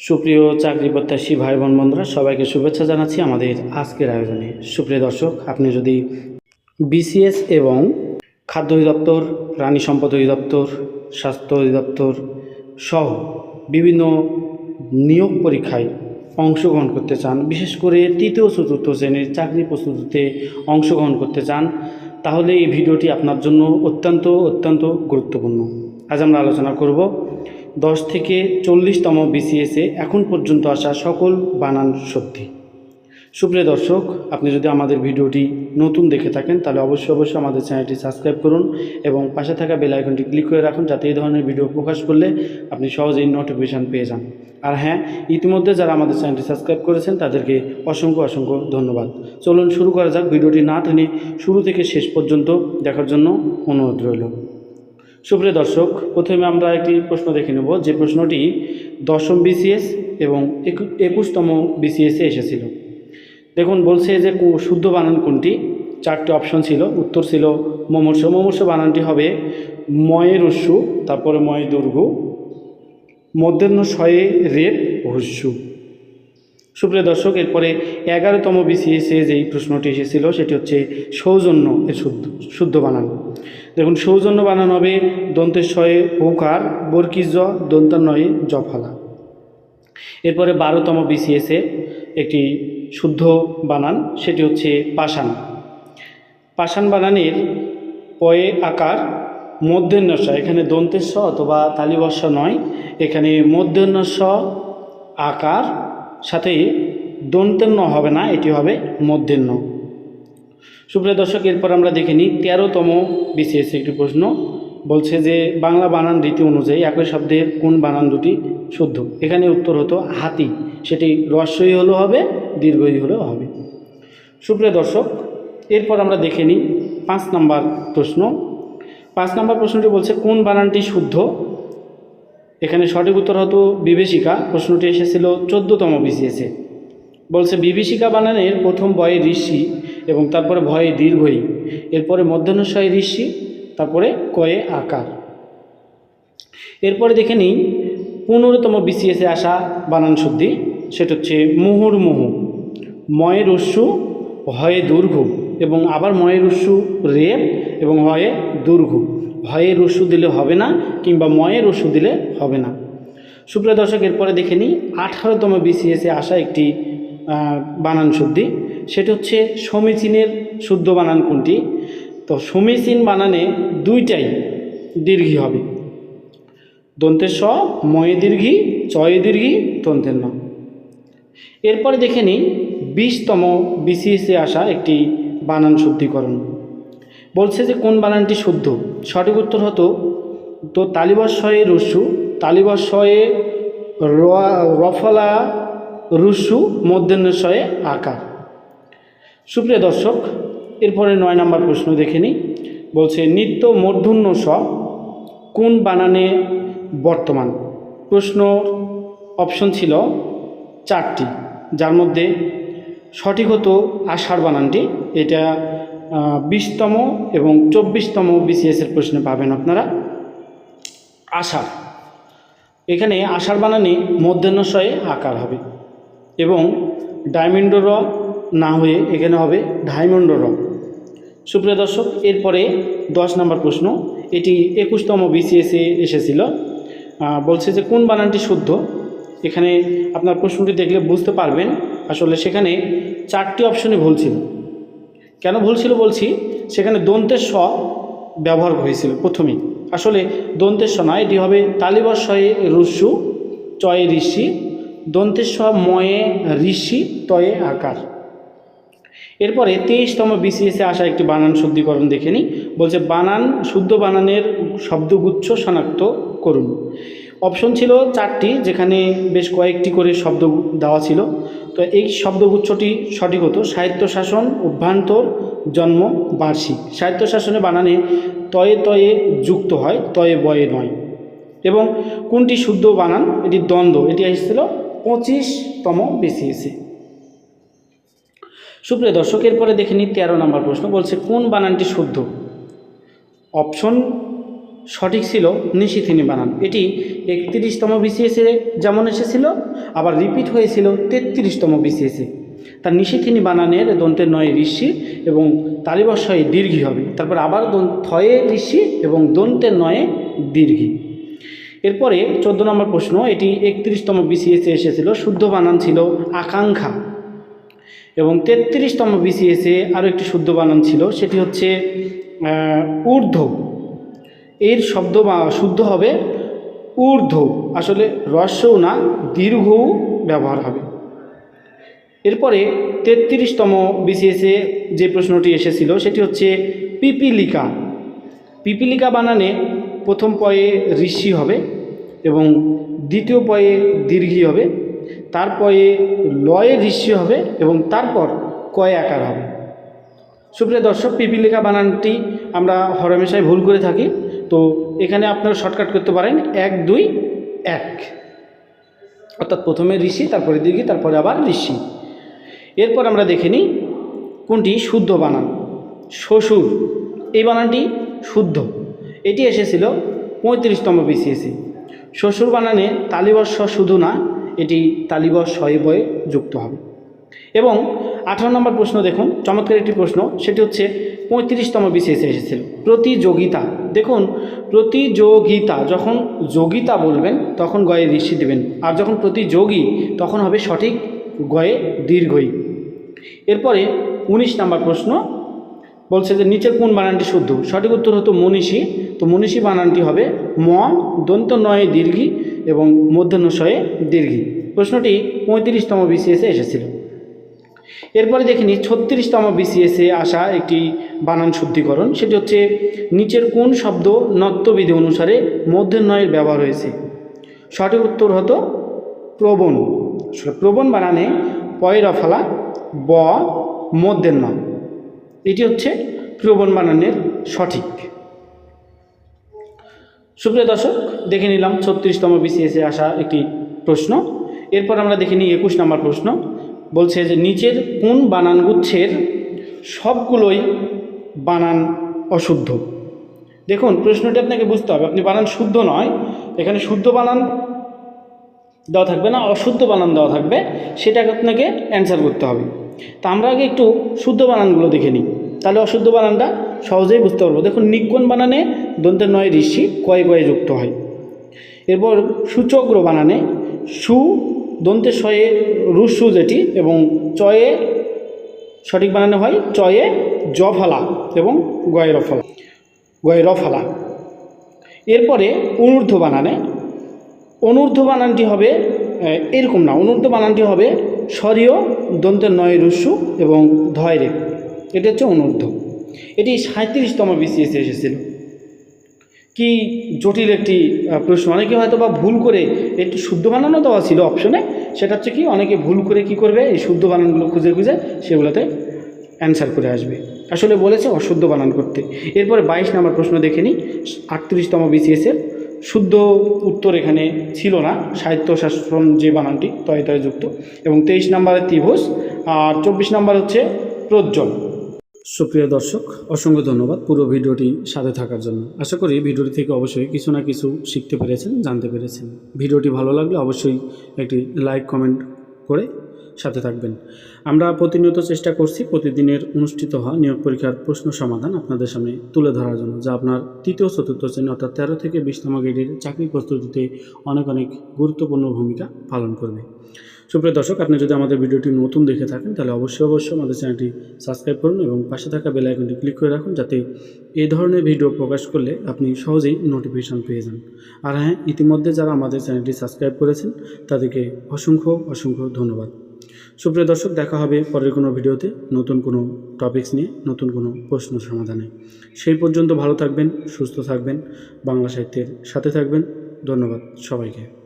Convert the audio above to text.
সুপ্রিয় চাকরি প্রত্যাশী ভাই বোন বন্ধুরা, সবাইকে শুভেচ্ছা জানাচ্ছি আমাদের আজকের আয়োজনে। সুপ্রিয় দর্শক, আপনি যদি বিসিএস এবং খাদ্য অধিদপ্তর, প্রাণী সম্পদ অধিদপ্তর, স্বাস্থ্য অধিদপ্তর সহ বিভিন্ন নিয়োগ পরীক্ষায় অংশগ্রহণ করতে চান, বিশেষ করে তৃতীয় চতুর্থ শ্রেণির চাকরি প্রস্তুতিতে অংশগ্রহণ করতে চান, তাহলে এই ভিডিওটি আপনার জন্য অত্যন্ত অত্যন্ত গুরুত্বপূর্ণ। আজ আমরা আলোচনা করব দশ থেকে চল্লিশতম বিসিএসে এখন পর্যন্ত আসা সকল বানান সত্যি। সুপ্রিয় দর্শক, আপনি যদি আমাদের ভিডিওটি নতুন দেখে থাকেন, তাহলে অবশ্যই অবশ্যই আমাদের চ্যানেলটি সাবস্ক্রাইব করুন এবং পাশে থাকা বেল আইকনটি ক্লিক করে রাখুন যাতে এই ধরনের ভিডিও প্রকাশ করলে আপনি সহজেই নোটিফিকেশান পেয়ে যান। আর হ্যাঁ ইতিমধ্যে যারা আমাদের চ্যানেলটি সাবস্ক্রাইব করেছেন, তাদেরকে অসংখ্য অসংখ্য ধন্যবাদ। চলুন শুরু করা যাক ভিডিওটি না টেনে শুরু থেকে শেষ পর্যন্ত দেখার জন্য অনুরোধ রইল। সুপ্রিয় দর্শক, প্রথমে আমরা একটি প্রশ্ন দেখে নেব। যে প্রশ্নটি দশম বিসিএস এবং একু- একুশতম বিসিএসে এসেছিল। দেখুন, বলছে যে শুদ্ধ বানান কোনটি? চারটি অপশন ছিল। উত্তর ছিল মমর্ষ। মমর্ষ বানানটি হবে ময়ের উস্যু তারপরে ময় দুর্গু মধ্যাহ্ন শয়ে রেপ হুস্যু সুপ্রিয় দর্শক, এরপরে এগারোতম বিসিএসে যেই প্রশ্নটি এসেছিল, সেটি হচ্ছে সৌজন্য এর শুদ্ধ শুদ্ধ বানান। দেখুন, সৌজন্য বানান হবে দন্তের শয়ে হুকার বর্কিজ নয়ে জফালা। এরপরে বারোতম বিসিএসে একটি শুদ্ধ বানান, সেটি হচ্ছে পাষাণ। পাষাণ বানানের পয়ে আকার মধ্যেন্নস্ব, এখানে দন্তেস্ব অথবা তালিবস্ব নয়, এখানে মধ্যেন্নস্ব আকার, সাথে দন্তেন্ন হবে না, এটি হবে মধ্যেন্ন। সুপ্রিয় দর্শক, এরপর আমরা দেখে নিই তেরোতম বিশেষ একটি প্রশ্ন। বলছে যে, বাংলা বানান রীতি অনুযায়ী একই শব্দের কোন বানান দুটি শুদ্ধ? এখানে উত্তর হতো হাতি। সেটি রস্যই হলেও হবে, দীর্ঘই হলেও হবে। সুপ্রিয় দর্শক, এরপর আমরা দেখে নিই পাঁচ নাম্বার প্রশ্ন। পাঁচ নাম্বার প্রশ্নটি বলছে, কোন বানানটি শুদ্ধ? এখানে সঠিক উত্তর হতো বিভীষিকা। প্রশ্নটি এসেছিল চোদ্দতম বিসিএসে বলছে, বিভীষিকা বানানের প্রথম বয়ে ঋষি এবং তারপরে ভয়ে দীর্ঘই। এরপরে মধ্যাহ্নশয় ঋষি, তারপরে কয়ে আকার। এরপরে দেখে নিই, পনেরোতম বিসিএসে আসা বানান শুদ্ধি, সেটা হচ্ছে মুহুর্মুহু ময়ের উস্যু হয়ে দুর্ঘ এবং আবার ময়ের উস্যু রেপ এবং হয়ে দুর্ঘ। ভয়ের উস্যু দিলে হবে না কিংবা ময়ের উস্যু দিলে হবে না। সুপ্রিয় দর্শক, এরপরে দেখে নিই, আঠারোতম বিসিএসে আসা একটি বানান শুদ্ধি। সেটা হচ্ছে সমীচীনের শুদ্ধ বানান কোনটি? তো সমীচীন বানানে দুইটাই দীর্ঘি হবে। দন্তের স ময়ে দীর্ঘি, চয়ে দীর্ঘি দন্তের ন। এরপরে দেখে নিই, বিশতম বিসিএসে আসা একটি বানান শুদ্ধিকরণ। বলছে যে কোন বানানটি শুদ্ধ? সঠিক উত্তর হতো, তো তালিবস্বয়ে রস্যু তালিবস্বয়ে র- রফলা রুসু মধ্যাহ্নশয়ে আকার সুপ্রিয় দর্শক, এরপরে নয় নম্বর প্রশ্ন দেখে নিই। বলছে, নিত্য মূর্ধন্য স কোন বানানে বর্তমান? প্রশ্ন অপশন ছিল চারটি, যার মধ্যে সঠিক হতো আষাঢ় বানানটি, এটা বিশতম এবং চব্বিশতম বিসিএসের প্রশ্নে পাবেন আপনারা। আষাঢ়। এখানে আষাঢ় বানানে মধ্যাহ্নশয়ে আকার হবে। এবং ডায়মন্ড র না হয়ে এখানে হবে ডায়মন্ড র সুপ্রিয় দর্শক, এরপরে দশ নম্বর প্রশ্ন। এটি একুশতম বিসিএসে এসেছিল। বলছে যে, কোন বানানটি শুদ্ধ? এখানে আপনার প্রশ্নটি দেখলে বুঝতে পারবেন। আসলে সেখানে চারটি অপশনে ভুল ছিল। কেন ভুল ছিল বলছি, সেখানে দন্তের স ব্যবহার হয়েছিল প্রথমেই। আসলে দন্তের স নয় এটি হবে তালিবর তালিবস্বয়ে রুসু, চয়ে ঋষি দন্তের স ময়ে ঋষি তয়ে আকার। এরপরে তেইশতম বিসিএসে আসা একটি বানান শুদ্ধিকরণ দেখে নিই। বলছে, বানান, শুদ্ধ বানানের শব্দগুচ্ছ শনাক্ত করুন। অপশন ছিল চারটি, যেখানে বেশ কয়েকটি করে শব্দ দেওয়া ছিল। তো এই শব্দগুচ্ছটি সঠিক হতো। সাহিত্য শাসন অভ্যন্তর, জন্ম, বার্ষিক। সাহিত্য শাসনে বানানে তয়ে তয়ে যুক্ত হয়, তয়ে বয়ে নয়। এবং কোনটি শুদ্ধ বানান? এটি দ্বন্দ্ব। এটি এসেছিল পঁচিশতম বিসিএসে সুপ্রিয় দর্শক, এরপরে দেখে নিই তেরো নম্বর প্রশ্ন, বলছে, কোন বানানটি শুদ্ধ? অপশন সঠিক ছিল, নিশিথিনী বানান। এটি একত্রিশতম বিসিএসে যেমন এসেছিল, আবার রিপিট হয়েছিল তেত্রিশতম বিসিএসে তার নিশিথিনী বানানের দন্তের নয় ঋষি এবং তালিবস্বয়ে দীর্ঘি হবে। তারপর আবার থয়ে ঋষি এবং দন্তের নয়ে দীর্ঘি। এরপরে চোদ্দ নম্বর প্রশ্ন, এটি একত্রিশতম বিসিএসে এসেছিল, শুদ্ধ বানান ছিল আকাঙ্ক্ষা। এবং তেত্রিশতম বিসিএসে আরও একটি শুদ্ধ বানান ছিল, সেটি হচ্ছে ঊর্ধ্ব। এর শব্দ বা শুদ্ধ হবে ঊর্ধ্ব। আসলে রস্যও না, দীর্ঘও ব্যবহার হবে। এরপরে তেত্রিশতম বিসিএসে যে প্রশ্নটি এসেছিল, সেটি হচ্ছে পিপিলিকা। পিপিলিকা বানানে প্রথম পয়ে ঋষি হবে এবং দ্বিতীয় পয়ে দীর্ঘি হবে তারপরে লয়ে ঋষি হবে এবং তারপর কয় আকার হবে। সুপ্রিয় দর্শক পিপিলিকা বানানটি আমরা হরমেশায় ভুল করে থাকি, তো এখানে আপনারা শর্টকাট করতে পারেন, এক, দুই, এক। অর্থাৎ প্রথমে ঋষি, তারপরে দীর্ঘি, তারপরে আবার ঋষি। এরপর আমরা দেখে নিই কোনটি শুদ্ধ বানান। শ্বশুর, এই বানানটি শুদ্ধ। এটি এসেছিল পঁয়ত্রিশতম বিসিএসি শ্বশুর বানানে তালিবর্ষ শুধু না, এটি তালিবর্ষ বয়ে যুক্ত হবে। এবং আঠারো নম্বর প্রশ্ন দেখুন, চমৎকার একটি প্রশ্ন, সেটি হচ্ছে পঁয়ত্রিশতম বিসিএসে এসেছিল। প্রতিযোগিতা, দেখুন, প্রতিযোগিতা, যখন যোগিতা বলবেন, তখন গয়ে ঋষি দেবেন, আর যখন প্রতিযোগী, তখন হবে সঠিক গয়ে দীর্ঘই। এরপরে উনিশ নম্বর প্রশ্ন বলছে যে নিচের কোন বানানটি শুদ্ধ? সঠিক উত্তর হতো মনীষী। তো মনীষী বানানটি হবে ম, দন্ত নয়ে দীর্ঘি এবং মধ্যাহ্নশয়ে দীর্ঘি। প্রশ্নটি পঁয়ত্রিশতম বিসিএসে এসেছিল। এরপরে দেখিনি ছত্রিশতম বিসিএসে আসা একটি বানান শুদ্ধিকরণ। সেটি হচ্ছে, নিচের কোন শব্দ নত্যবিধি অনুসারে মধ্যের ব্যবহার হয়েছে? সঠিক উত্তর হতো প্রবণ। প্রবণ বানানে পয়রফলা, ব, মধ্যের ন এটি হচ্ছে প্রবণ বানানের সঠিক। সুপ্রিয় দর্শক, দেখে নিলাম ছত্রিশতম বিসিএসে আসা একটি প্রশ্ন। এরপর আমরা দেখে নিই একুশ নম্বর প্রশ্ন। বলছে যে, নিচের কোন বানানগুচ্ছের সবগুলোই বানান অশুদ্ধ? দেখুন, প্রশ্নটি আপনাকে বুঝতে হবে। আপনি বানান শুদ্ধ নয়, এখানে শুদ্ধ বানান দেওয়া থাকবে না, অশুদ্ধ বানান দেওয়া থাকবে, সেটাকে আপনাকে অ্যান্সার করতে হবে। তা আমরা আগে একটু শুদ্ধ বানানগুলো দেখে নিই। তাহলে অশুদ্ধ বানানটা সহজেই বুঝতে পারব। দেখুন নিকোণ বানানে দন্তের নয় ঋষি, কয়ে কয়ে যুক্ত হয়। এরপর সূচগ্র বানানে সু দন্তের শয়ে রুসু যেটি এবং চয়ে সঠিক বানানো হয় চয়ে জফালা এবং গয়ের ফলা গয়ের ফলা। এরপরে অনূর্ধ্ব বানানে, অনূর্ধ্ব বানানটি হবে এরকম না, অনূর্ধ্ব বানানটি হবে স্বরীয় দন্তের নয় রুসু এবং ধয়রে এটা হচ্ছে অনূর্ধ্ব। এটি সাঁত্রিশতম বিসিএসে এসেছিল। কি জটিল একটি প্রশ্ন। অনেকে হয়তো বা ভুল করে একটু শুদ্ধ বানানো দেওয়া ছিল অপশনে সেটা হচ্ছে কি, অনেকে ভুল করে কি করবে? এই শুদ্ধ বানানগুলো খুঁজে খুঁজে সেগুলোতে অ্যান্সার করে আসবে। আসলে বলেছে অশুদ্ধ বানান করতে। এরপরে বাইশ নম্বর প্রশ্ন দেখে নিই। আটত্রিশতম বিসিএসের শুদ্ধ উত্তর এখানে ছিল না সাহিত্য শাসন যে বানানটি, তয় তয় যুক্ত। এবং তেইশ নম্বরে ত্রিভুজ, আর চব্বিশ নম্বর হচ্ছে প্রজ্জ্বল। সুপ্রিয় দর্শক, অসংখ্য ধন্যবাদ পুরো ভিডিওটি সাথে থাকার জন্য। আশা করি ভিডিওটি থেকে অবশ্যই কিছু না কিছু শিখতে পেরেছেন, জানতে পেরেছেন। ভিডিওটি ভালো লাগলে অবশ্যই একটি লাইক, কমেন্ট করে সাথে থাকবেন। আমরা প্রতিনিয়ত চেষ্টা করছি প্রতিদিনের অনুষ্ঠিত হওয়া নিয়োগ পরীক্ষার প্রশ্ন সমাধান আপনাদের সামনে তুলে ধরার জন্য, যা আপনার তৃতীয় চতুর্থ শ্রেণি অর্থাৎ তেরো থেকে বিশতম গ্রেডের চাকরি প্রস্তুতিতে অনেক অনেক গুরুত্বপূর্ণ ভূমিকা পালন করবে। সুপ্রিয় দর্শক, আপনি যদি আমাদের ভিডিওটি নতুন দেখে থাকেন, তাহলে অবশ্যই অবশ্যই আমাদের চ্যানেলটি সাবস্ক্রাইব করুন এবং পাশে থাকা বেল আইকনটি ক্লিক করে রাখুন, যাতে এই ধরনের ভিডিও প্রকাশ করলে আপনি সহজেই নোটিফিকেশন পেয়ে যান। আর হ্যাঁ ইতিমধ্যে যারা আমাদের চ্যানেলটি সাবস্ক্রাইব করেছেন, তাদেরকে অসংখ্য অসংখ্য ধন্যবাদ। সুপ্রিয় দর্শক, দেখা হবে পরের কোনো ভিডিওতে নতুন কোনো টপিকস নিয়ে, নতুন কোনো প্রশ্ন সমাধানে। সেই পর্যন্ত ভালো থাকবেন, সুস্থ থাকবেন, বাংলা সাহিত্যের সাথে থাকবেন। ধন্যবাদ সবাইকে।